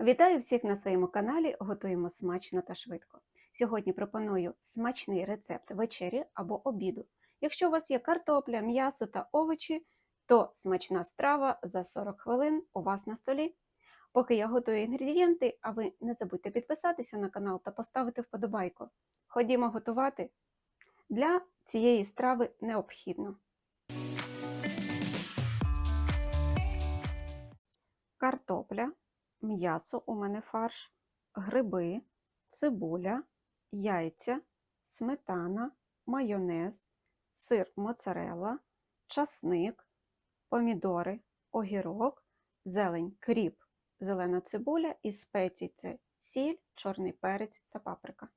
Вітаю всіх на своєму каналі Готуємо смачно та швидко. Сьогодні пропоную смачний рецепт вечері або обіду. Якщо у вас є картопля, м'ясо та овочі, то смачна страва за 40 хвилин у вас на столі. Поки я готую інгредієнти, а ви не забудьте підписатися на канал та поставити вподобайку. Ходімо готувати. Для цієї страви необхідно картопля, м'ясо у мене фарш, гриби, цибуля, яйця, сметана, майонез, сир моцарелла, часник, помідори, огірок, зелень, кріп, зелена цибуля і спецій це сіль, чорний перець та паприка.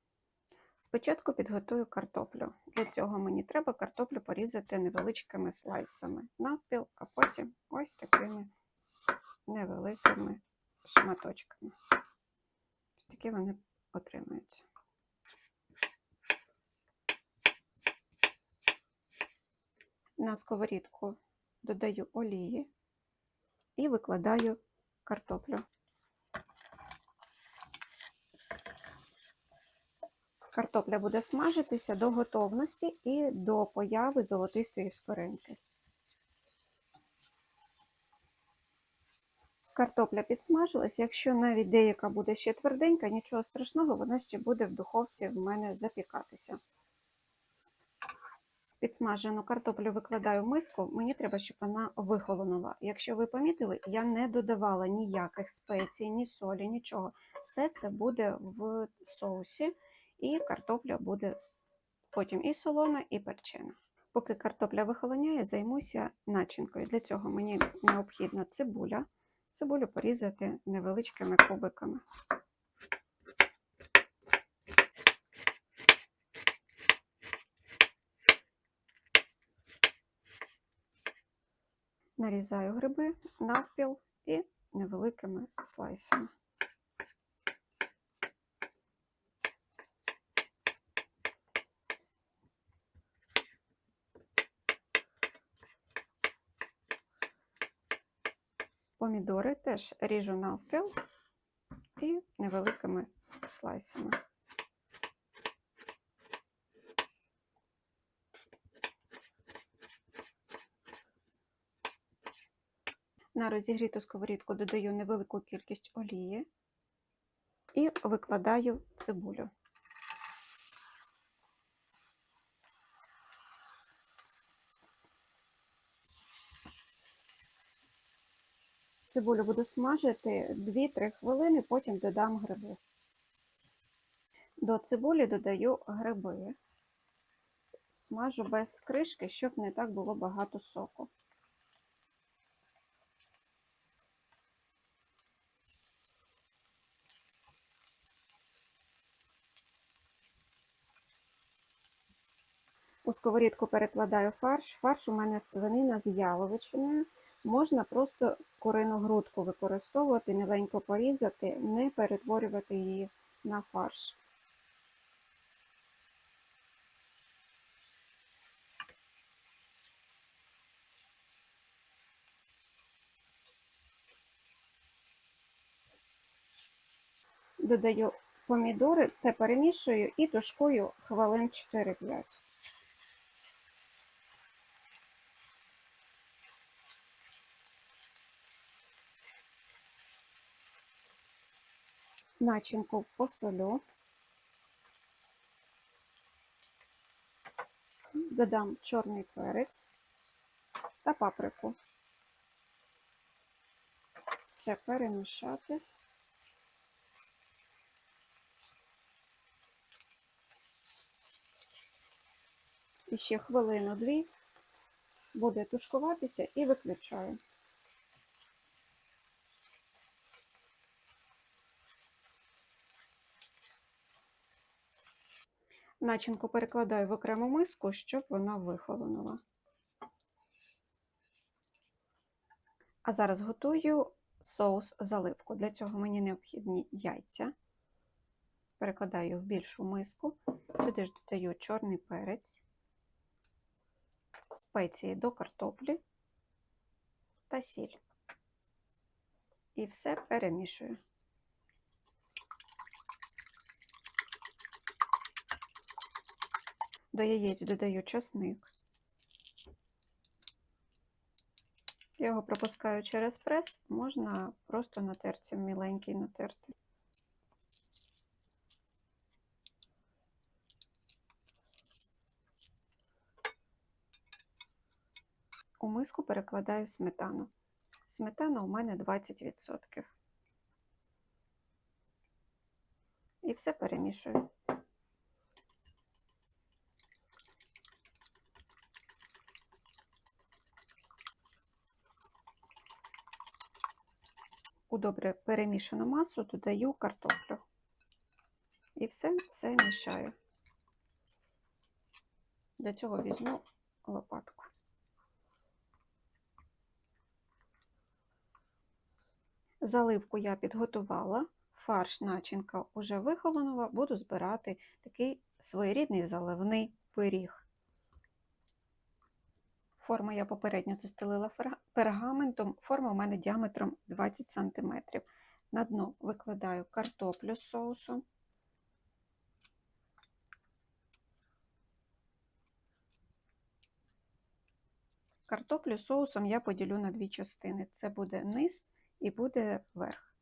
Спочатку підготую картоплю. Для цього мені треба картоплю порізати невеличкими слайсами навпіл, а потім ось такими невеликими шматочками. Ось такі вони отримуються. На сковорідку додаю олії і викладаю картоплю. Картопля буде смажитися до готовності і до появи золотистої скоринки. Картопля підсмажилась, якщо навіть деяка буде ще тверденька, нічого страшного, вона ще буде в духовці в мене запікатися. Підсмажену картоплю викладаю в миску, мені треба, щоб вона вихолонула. Якщо ви помітили, я не додавала ніяких спецій, ні солі, нічого. Все це буде в соусі, і картопля буде потім і солона, і перчена. Поки картопля вихолоняє, займуся начинкою. Для цього мені необхідна цибуля. Цибулю порізати невеличкими кубиками. Нарізаю гриби навпіл і невеликими слайсами. Помідори теж ріжу навпіл і невеликими слайсами. На розігріту сковорідку додаю невелику кількість олії і викладаю цибулю. Цибулю буду смажити 2-3 хвилини, потім додам гриби. До цибулі додаю гриби, смажу без кришки, щоб не так було багато соку. У сковорідку перекладаю фарш. Фарш у мене свинина з яловичиною. Можна просто курину грудку використовувати, міленько порізати, не перетворювати її на фарш. Додаю помідори, все перемішую і тушкую хвилин 4-5. Начинку посолю, додам чорний перець та паприку. Все перемішати. І ще хвилину-дві буде тушкуватися і виключаю. Начинку перекладаю в окрему миску, щоб вона вихолонула. А зараз готую соус заливку. Для цього мені необхідні яйця. Перекладаю в більшу миску. Сюди ж додаю чорний перець, спеції до картоплі та сіль. І все перемішую. До яєць додаю часник. Його пропускаю через прес, можна просто на терці міленький натерти. У миску перекладаю сметану. Сметана у мене 20%. І все перемішую. Добре перемішану масу додаю картоплю. І все, все мішаю. Для цього візьму лопатку. Заливку я підготувала, фарш начинка вже вихолонула, буду збирати такий своєрідний заливний пиріг. Форму я попередньо застелила пергаментом. Форма у мене діаметром 20 см. На дно викладаю картоплю з соусом. Картоплю з соусом я поділю на дві частини. Це буде низ і буде верх.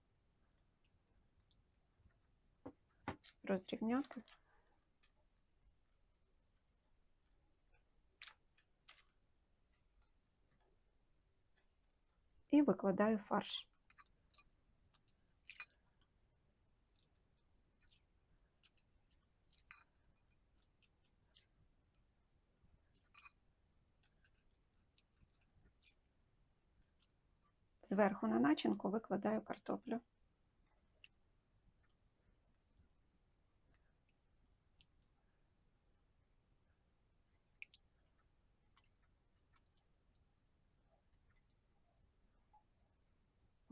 Розрівняти. І викладаю фарш. Зверху на начинку викладаю картоплю.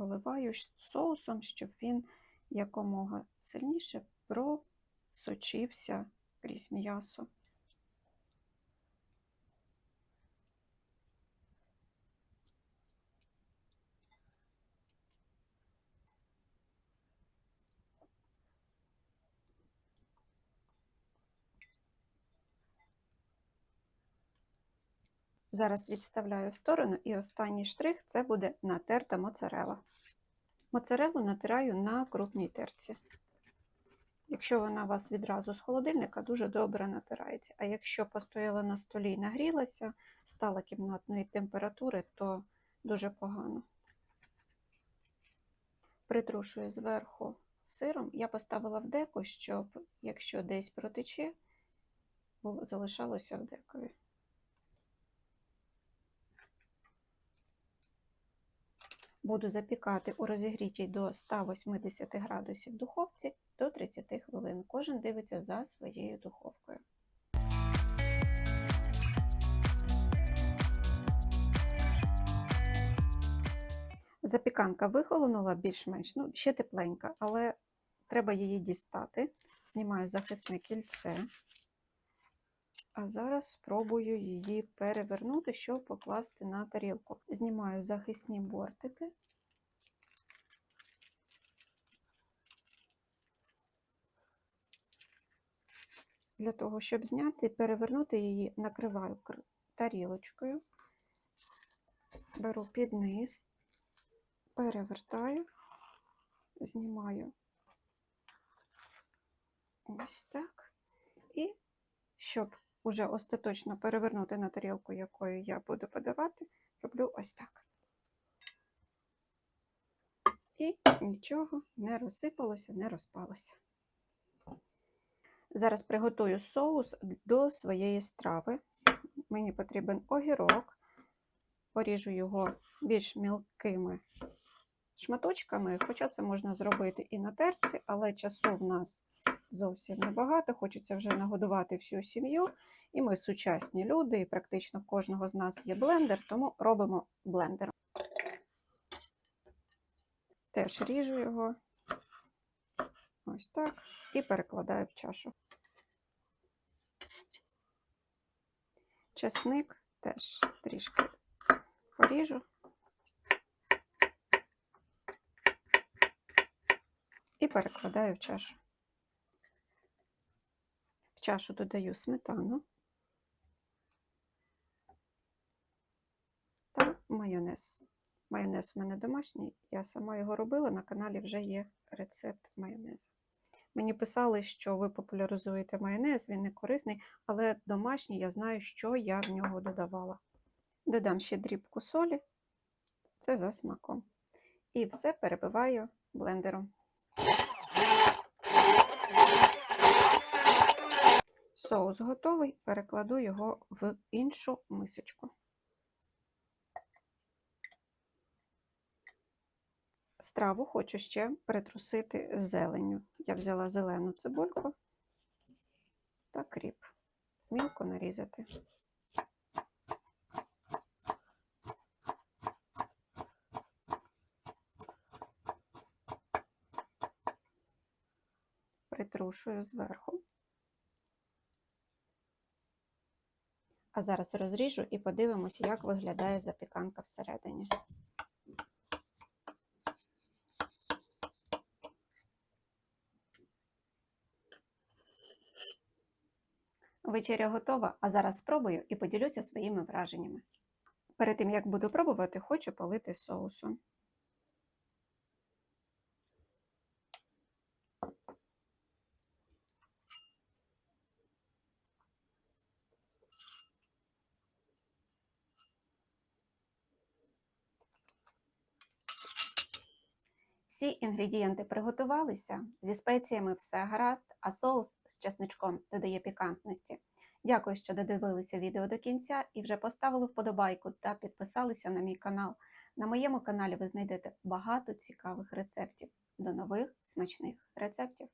Поливаю соусом, щоб він якомога сильніше просочився крізь м'ясо. Зараз відставляю в сторону, і останній штрих це буде натерта моцарела. Моцарелу натираю на крупній терці. Якщо вона у вас відразу з холодильника, дуже добре натирається. А якщо постояла на столі і нагрілася, стала кімнатної температури, то дуже погано. Притрушую зверху сиром. Я поставила в деко, щоб якщо десь протече, залишалося в декові. Буду запікати у розігрітій до 180 градусів духовці до 30 хвилин. Кожен дивиться за своєю духовкою. Запіканка вихолонула більш-менш, ну, ще тепленька, але треба її дістати. Знімаю захисне кільце. А зараз спробую її перевернути, щоб покласти на тарілку. Знімаю захисні бортики. Для того, щоб зняти, перевернути її, накриваю тарілочкою, беру під низ, перевертаю, знімаю ось так. І щоб уже остаточно перевернути на тарілку, якою я буду подавати, роблю ось так. І нічого не розсипалося, не розпалося. Зараз приготую соус до своєї страви. Мені потрібен огірок, поріжу його більш мілкими шматочками, хоча це можна зробити і на терці, але часу в нас зовсім небагато. Хочеться вже нагодувати всю сім'ю. І ми сучасні люди, і практично в кожного з нас є блендер, тому робимо блендером. Теж ріжу його ось так і перекладаю в чашу. Чесник теж трішки поріжу. І перекладаю в чашу. Чашу додаю сметану та майонез. Майонез у мене домашній, я сама його робила, на каналі вже є рецепт майонезу. Мені писали, що ви популяризуєте майонез, він не корисний, але домашній я знаю, що я в нього додавала. Додам ще дрібку солі, це за смаком. І все перебиваю блендером. Соус готовий, перекладу його в іншу мисочку. Страву хочу ще притрусити зеленню. Я взяла зелену цибульку та кріп. Мілко нарізати. Притрушую зверху. Зараз розріжу і подивимося, як виглядає запіканка всередині. Вечеря готова, а зараз спробую і поділюся своїми враженнями. Перед тим, як буду пробувати, хочу полити соусом. Всі інгредієнти приготувалися, зі спеціями все гаразд, а соус з чесничком додає пікантності. Дякую, що додивилися відео до кінця і вже поставили вподобайку та підписалися на мій канал. На моєму каналі ви знайдете багато цікавих рецептів. До нових смачних рецептів!